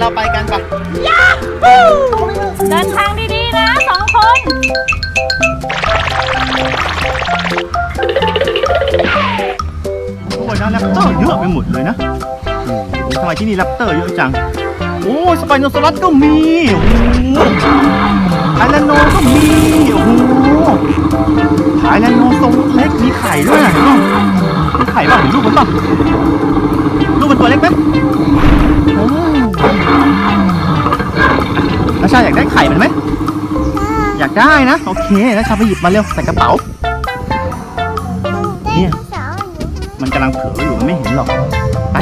เราไปกันปะเดินทางดีๆนะสองคน โอ้ยแล้วแรปเตอร์เยอะไปหมดเลยนะทำไมที่นี่แรปเตอร์เยอะจัง โอ้ยสไปโนซอรัสก็มีโอ้โไทแลนโนก็มี โอ้โไทแลนโนทรงเล็กมีไข่ด้วยไข่บ้างหรือลูกันบ้าง ได้ไข่มันไหม อยากได้นะ โอเคนาชาไปหยิบมาเร็วใส่กระเป๋า เนี่ย มันกำลังเผลออยู่มันไม่เห็นหรอก ไป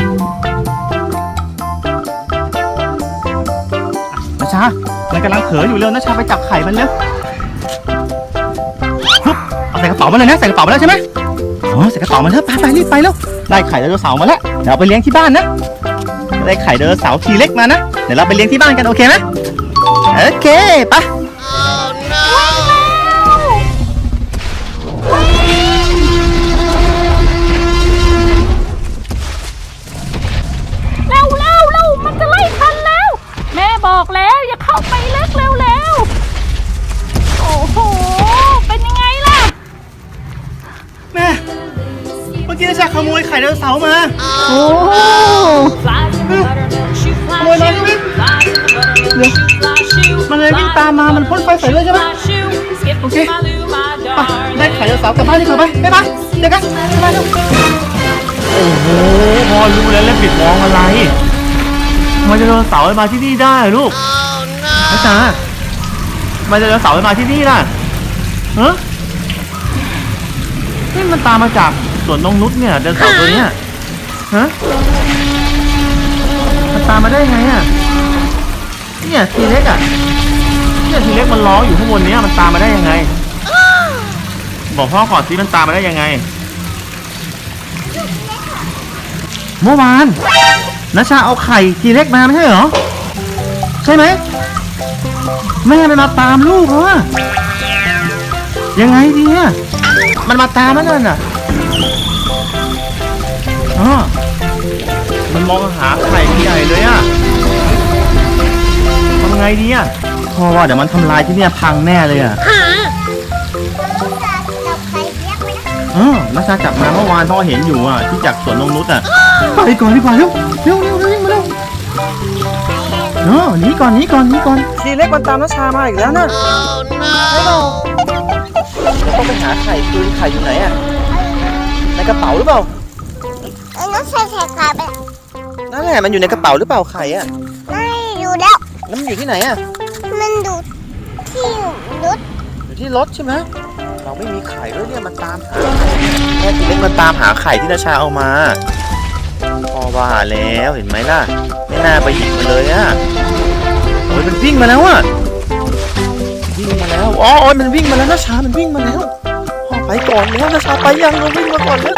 นะชา มันกำลังเผลออยู่เร็วนะชาไปจับไข่มันเร็วฮึบเอาใส่กระเป๋ามาเลยนะ ใส่กระเป๋ามาแล้วใช่ไหมอ๋อใส่กระเป๋ามาแล้วไปไปรีบไปแล้ว ได้ไข่ไดโนเสาร์มาแล้ว เดี๋ยวเอาไปเลี้ยงที่บ้านนะ ได้ไข่ไดโนเสาร์ทีเล็กมานะ เดี๋ยวเราไปเลี้ยงที่บ้านกันโอเคไหม โอเคไปเร็วเร็วเร็วมันจะไล่ทันแล้ว แม่บอกแล้วอย่าเข้าไปเล็กเร็วเร็วโอ้โห เป็นยังไงล่ะ แม่เมื่อกี้นาชาขโมยไข่ไดโนเสาร์มา โอ้ขโมยามมา มันพ่นไฟใส่เลยใช่ไหมโอเคไปได้ไข่ไดโนเสาร์กลับบ้านดีกว่าไปไปไปเดี๋ยวกันไปไปเร็วโอ้โหพอรู้แล้วแล้วปิดมองอะไรทำไมไดโนเสาร์มาที่นี่ได้อะลูกนะจ๊ะทำไมไดโนเสาร์มาที่นี่ล่ะเฮ้นี่มันตามมาจากสวนนงนุชเนี่ยไดโนเสาร์ตัวเนี้ยฮะมันตามมาได้ไงอะเนี่ยทีเล็กอะเนี่ ยทีเล็กมันร้องอยู่ข้างบนเนี้ยมันตามมาได้ยังไง บอกพ่อก่อนสิมันตามมาได้ยังไง เมื่อวานนชาเอาไข่ทีเล็กมาไม่ใช่เหรอ ใช่ไหมแม่มันมาตามลูกเหรอยังไงดีอะมันมาตามมันนั่นน่ะอ๋อมันมองหาไข่ใหญ่เลยอะทำไงดีอะ พ่อว่าเดี๋ยวมันทำลายที่เนี่ยพังแน่เลยอะเออนัชชาจับมาเมื่อวานพ่อเห็นอยู่อะที่จากสวนนงนุชอะไปก่อนดีกว่าเร็วเร็วเร็วเร็ววิ่งมาเร็วเออหนีก่อนหนีก่อนหนีก่อนทีเล็กมันตามนัชชามาอีกแล้วนะไม่เราต้องไปหาไข่คืนไข่อยู่ไหนอะในกระเป๋าหรือเปล่านั่นแหละมันอยู่ในกระเป๋าหรือเปล่าไข่อะแล้วมันอยู่ที่ไหนอะ อยู่ที่รถใช่ไหมเราไม่มีไข่ด้วยเนี่ยมันตามหาไข่แค่ทีเล็กมันตามหาไข่ที่นาชาเอามาพ่อว่าแล้วเห็นไหมล่ะ ไม่น่าไปหยิบมันเลยอะโอ้ยมันวิ่งมาแล้วอะวิ่งมาแล้วอ๋อโอ้ยมันวิ่งมาแล้วนาชา มันวิ่งมาแล้วพ่อไปก่อนแล้วนาชาไปยังเราวิ่งมาก่อนแล้ว